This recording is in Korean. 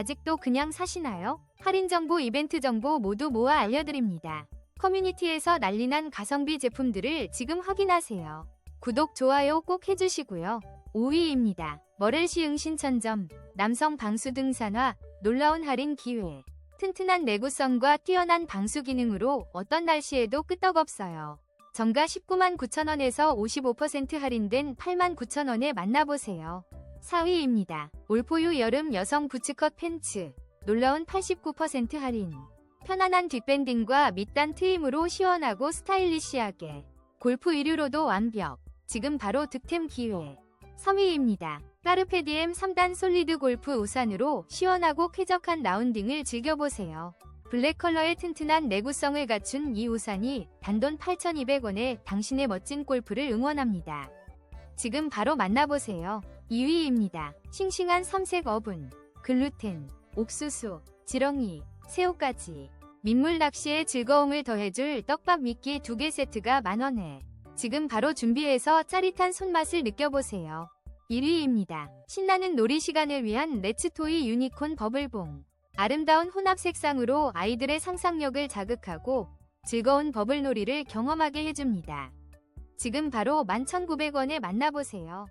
아직도 그냥 사시나요? 할인 정보, 이벤트 정보 모두 모아 알려드립니다. 커뮤니티에서 난리난 가성비 제품들을 지금 확인하세요. 구독, 좋아요 꼭 해주시고요. 5위입니다. 머렐시 응신천점, 남성 방수 등산화, 놀라운 할인 기회. 튼튼한 내구성과 뛰어난 방수 기능으로 어떤 날씨에도 끄떡없어요. 정가 19만 9천원에서 55% 할인된 8만 9천원에 만나보세요. 4위입니다. 올포유 여름 여성 부츠컷 팬츠. 놀라운 89% 할인. 편안한 뒷밴딩과 밑단 트임으로 시원하고 스타일리시하게. 골프 의류로도 완벽. 지금 바로 득템 기회. 3위입니다. 까르페 디엠 3단 솔리드 골프 우산으로 시원하고 쾌적한 라운딩을 즐겨보세요. 블랙 컬러의 튼튼한 내구성을 갖춘 이 우산이 단돈 8,200원에 당신의 멋진 골프를 응원합니다. 지금 바로 만나보세요. 2위입니다. 싱싱한 삼색 어분, 글루텐, 옥수수, 지렁이, 새우까지. 민물 낚시의 즐거움을 더해줄 떡밥 미끼 2개 세트가 만원에. 지금 바로 준비해서 짜릿한 손맛을 느껴보세요. 1위입니다. 신나는 놀이 시간을 위한 레츠토이 유니콘 버블봉. 아름다운 혼합 색상으로 아이들의 상상력을 자극하고 즐거운 버블놀이를 경험하게 해줍니다. 지금 바로 11,900원에 만나보세요.